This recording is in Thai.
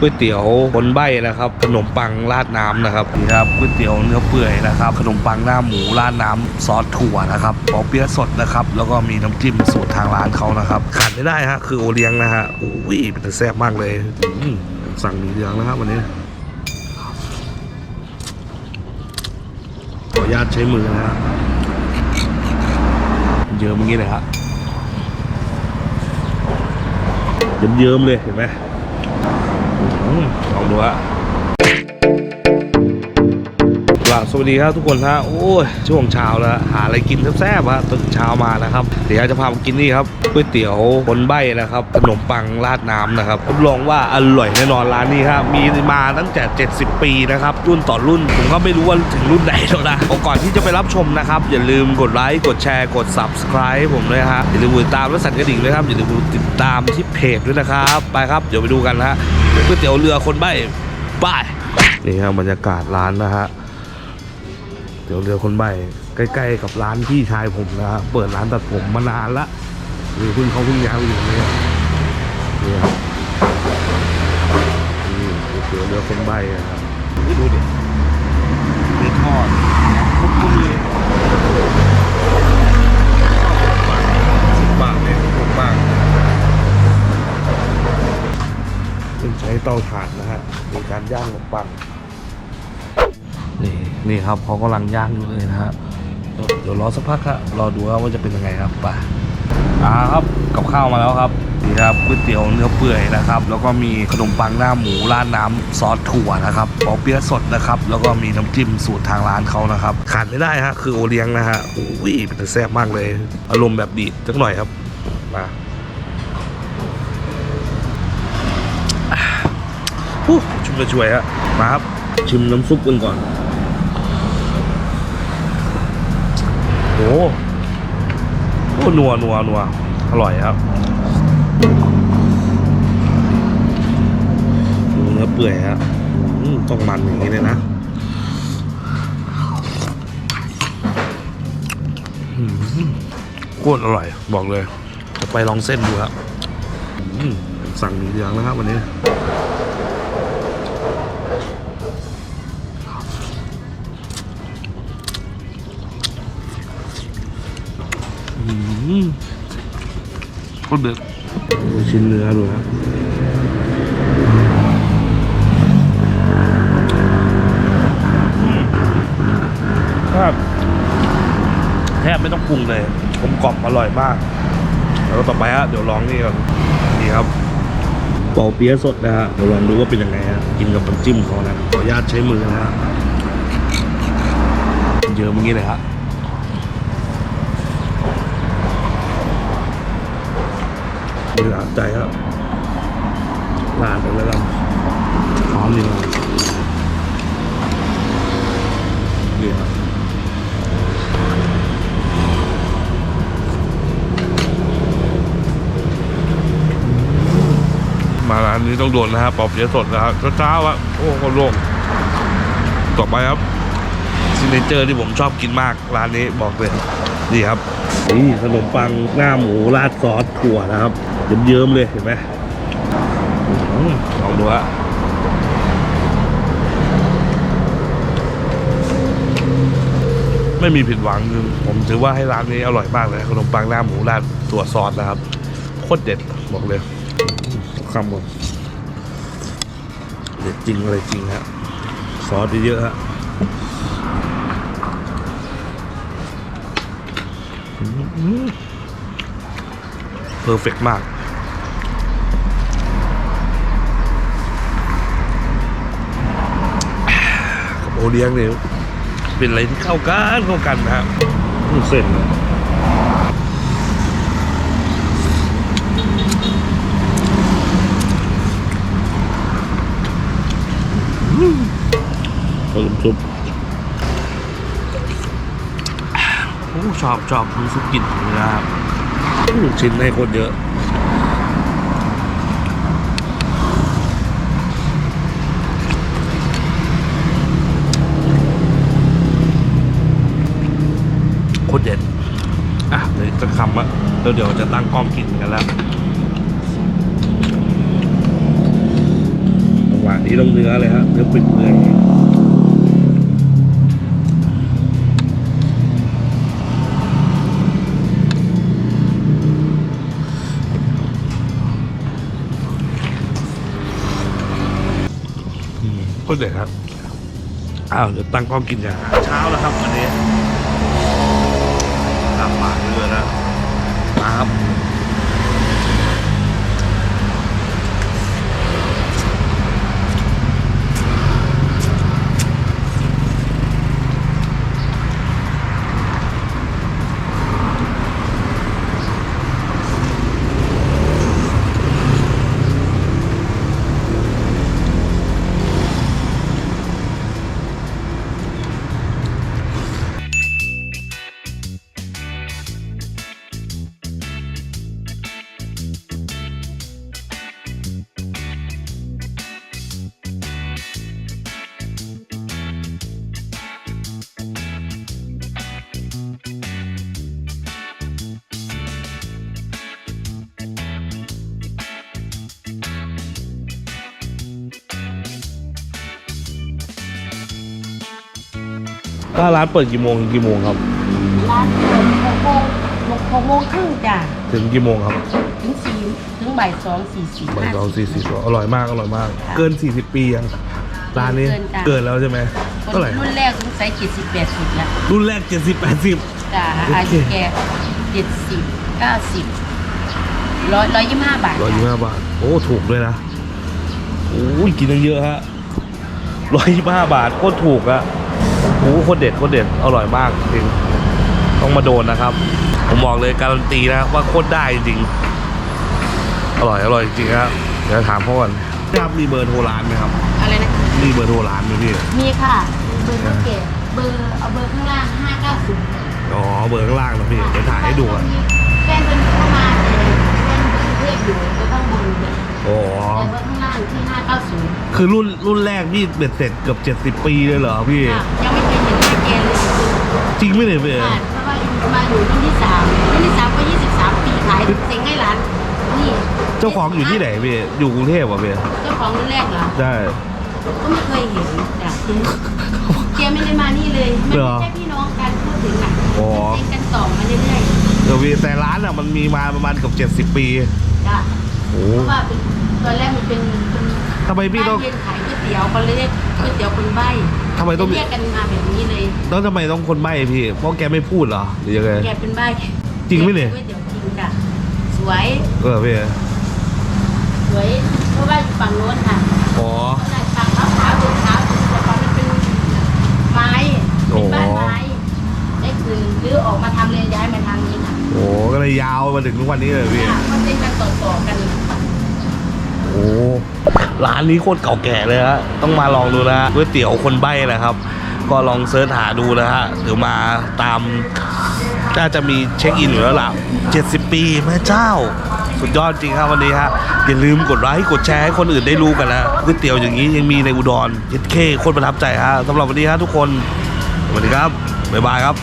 ก๋วยเตี๋ยวคนใบนะครับ ขนมปังราดน้ำนะครับนี่ครับก๋วยเตี๋ยวเนื้อเปื่อยนะครับ ขนมปังหน้าหมูราดน้ำซอสถั่วนะครับปอเปี๊ยะสดนะครับ แล้วก็มีน้ำจิ้มสูตรทางร้านเขานะครับขาดไม่ได้ฮะคือโอเลี้ยงนะฮะอุ้ยเป็นแซ่บมากเลยสั่งหนึ่งเดียวนะครับวันนี้ขออนุญาตใช้มือนะฮะเยิ้มอย่างนี้เลยฮะเยิ้มๆเลยเห็นไหม ลองดูฮะ หลังสวัสดีครับทุกคนฮะโอ้ยช่วงเช้าแล้วหาอะไรกินแซ่บๆฮะตื่นเช้ามานะครับ เดี๋ยวจะพามากินนี่ครับก๋วยเตี๋ยวคนใบ้นะครับขนมปังราดน้ำนะครับรับรองว่าอร่อยแน่นอนร้านนี้ครับมีมาตั้งแต่ 70 ปีนะครับรุ่นต่อรุ่นผมก็ไม่รู้ว่าถึงรุ่นไหนแล้วนะก่อนที่จะไปรับชมนะครับ อย่าลืมกดไลค์กดแชร์กด subscribe ผมด้วยฮะอย่าลืมกดติดตามและสั่นกระดิ่งด้วยครับอย่าลืมติดตามที่เพจด้วยนะครับไปครับเดี๋ยวไปดูกันฮะก๋วยเตี๋ยวเรือคนใบ้บายนี่ครับบรรยากาศร้านนะฮะ เดี๋ยวเรือคนใบใกล้ๆกับร้านพี่ชายผมนะเปิดร้านตัดผมมานานละหรือเพิ่งเขาเพิ่งย้ายอยู่เนี่ยนี่ครับนี่เดี๋ยวเรือคนใบนะครับนี่ดูดิดีทอด นี่ครับเขากำลังย่างอยู่เลยนะฮะเดี๋ยวรอสักพักครับรอดูครับว่าจะเป็นยังไงครับไปอ่าครับกับข้าวมาแล้วครับนี่ครับก๋วยเตี๋ยวเนื้อเปื่อยนะครับ แล้วก็มีขนมปังหน้าหมูราดน้ำซอสถั่วนะครับปอเปี๊ยะสดนะครับ แล้วก็มีน้ำจิ้มสูตรทางร้านเขานะครับขาดไม่ได้ฮะคือโอเลี้ยงนะฮะอุ้ยเป็นแซ่บมากเลย อารมณ์แบบดีดจักหน่อยครับมาอู้ชุ่มกระชวยฮะมาครับชิมน้ำซุปกันก่อน โอ้โหนัวนัวนัวอร่อยครับ ดูเนื้อเปื่อยฮะอืมต้องมันอย่างนี้เลยนะโคตรอร่อยบอกเลย จะไปลองเส้นดูครับสั่งหนึ่งเดียวนะครับวันนี้ อืมโคตรเด็ดดูชิ้นเนื้อดูครับแทบแทบไม่ต้องปรุงเลยกลมกล่อมอร่อยมาก แล้วต่อไปฮะเดี๋ยวลองนี่ก่อนนี่ครับปอเปี๊ยะสดนะฮะเดี๋ยวลองดูว่าเป็นยังไงฮะกินกับน้ำจิ้มเขานะขออนุญาตใช้มือนะฮะเยอะอย่างนี้เลยฮะ มีหลากใจครับลาดไปแล้วกันหอมดีมากนี่ครับมาร้านนี้ต้องโดนนะครับปอบเสียสดนะครับเช้าๆอะโอ้โหโล่งต่อไปครับซิเนเจอร์ที่ผมชอบกินมากร้านนี้บอกเลยนี่ครับ นี่ขนมปังหน้าหมูราดซอสถั่วนะครับเยิ้มๆเลยเห็นไหมลองดูฮะไม่มีผิดหวังคือผมถือว่าให้ร้านนี้อร่อยมากเลยขนมปังหน้าหมูราดถั่วซอสนะครับโคตรเด็ดบอกเลยอืมคำหมดเด็ดจริงอะไรจริงฮะซอสเยอะฮะ เพอร์เฟกมากกับโอเลี้ยงเนี่ยเป็นอะไรที่เข้ากันเข้ากันนะฮะอืมเส้นเลยอืมผสมซุปโอ้ ชอบชอบน้ำซุปกลิ่นเนื้อครับลูกชิ้นให้คนเยอะโคตรเด็ดอะเดี๋ยวจะคำอะแล้วเดี๋ยวจะตั้งกล้องกินกันแล้วโอ้นี่ต้องเนื้อเลยฮะเนื้อเป็นเปื่อ ยอืมก็เด็ดครับ อ้าวเดี๋ยวตั้งกล้องกินกันเช้าแล้วครับวันนี้ตามปากเลยนะมาครับ ก็ร้านเปิดกี่โมงถึงกี่โมงครับ ร้านเปิดหกโมงหกโมงครึ่งจ้ะถึงกี่โมงครับถึงสี่ถึงบ่ายสองสี่สิบบ่ายสองสี่สิบอร่อยมากอร่อยมากค่ะเกินสี่สิบปียังร้านนี้เกินจ้ะเกินแล้วใช่ไหมคเท่าไหร่นรุ่นแรกสงสัยเจ็ดสิบแปดสิบแล้วรุ่นแรกเจ็ดสิบแปดสิบจ้ะโอเคอายุแกเจ็ดสิบเก้าสิบร้อยร้อยยี่สิบห้าบาทร้อยยี่สิบจ้ะห้าบาท โอ้ถูกด้วยนะโอ้ยกินตั้งเยอะฮะร้อยยี่สิบห้าบาทโคตรถูกอะ โอ้โคตรเด็ดโคตรเด็ดอร่อยมากจริงต้องมาโดนนะครับ ผมบอกเลยการันตีนะว่าโคตรได้จริงอร่อยอร่อยจริงครับเดี๋ยวถามพ่อก่อนครับมีเบอร์โทรร้านไหมครับอะไรนะมีเบอร์โทรร้านไหมพี่มีค่ะ เบอร์เท่าเกตเบอร์เอาเบอร์ข้างล่างห้าเก้าศูนย์อ๋อเบอร์ข้างล่างนะพี่เดี๋ยวถ่ายให้ดูอะแฟนเป็นเข้ามาแต่แฟนอยู่กรุงเทพอยู่ตัวข้างบนเนี่ยอ๋อแต่เบอร์ข้างล่าง ที่ห้าเก้าศูนย์คือรุ่นรุ่นแรกพี่เบ็ดเสร็จเกือบเจ็ดสิบ70 ปีเลยเหรอพี่ยังไม่เคยเห็นหน้าแกเลยจริงไหมเนี่ยพี่ค่ะเพราะว่าอยู่มาอยู่รุ่นที่สามรุ่นที่สามก็ยี่สิบสามปีขายเซ็งให้ร้านนี่เจ้าของอยู่ที่ไหนพี่ อยู่กรุงเทพเหรอะพี่ เจ้าของรุ่นแรกเหรอ ได้ ก็ไม่เคยเห็นจ้ะแกไม่ได้มานี่เลย มันเหรอไม่ใช่พี่น้องกันพูดถึงอะอ๋อเซ็งกันต่อมาเรื่อยเดี๋ยวพี่แต่ร้านอะมันมีมาประมาณเกือบเจ็ดสิบ70 ปี ๆจ้ะโอ้เพราะว่าเป็น ตอนแรกมันเป็นเป็นทำไมพี่ต้อง บ้านเย็นขายก๋วยเตี๋ยวเขาเลยเรียกก๋วยเตี๋ยวคนใบ้ทำไมต้อง เรียกกันมาแบบนี้เลยต้องทำไมต้องคนใบ้พี่ เพราะแกไม่พูดเหรอหรือยังไง แกเป็นใบ้จริงไหมเนี่ย ก๋วยเตี๋ยวจริงจ้ะสวยเออพี่สวยเพราะว่าอยู่ฝั่งโน้นค่ะอ๋อ ฝั่งขาวขาวๆขาวๆแต่ก่อนมันเป็นไม้โอ้เป็นบ้านไม้ได้คืนหรือออกมาทำเลยย้ายมาทางนี้ค่ะโอ้ก็เลยยาวมาถึงทุกวันนี้เลยพี่ ค่ะมันเป็นกันต่อๆกันโอ้ ร้านนี้โคตรเก่าแก่เลยฮะต้องมาลองดูนะฮะก๋วยเตี๋ยวคนใบ้นะครับ ก็ลองเสิร์ชหาดูนะฮะหรือมาตามน่าจะมีเช็คอินอยู่แล้วล่ะ 70 ปีแม่เจ้า สุดยอดจริงครับวันนี้ฮะอย่าลืมกดไลค์กดแชร์ให้คนอื่นได้รู้กันนะก๋วยเตี๋ยวอย่างนี้ยังมีในอุดรเย็ดเคโคตรประทับใจฮะสำหรับวันนี้ฮะทุกคนสวัสดีครับบ๊ายบายครับ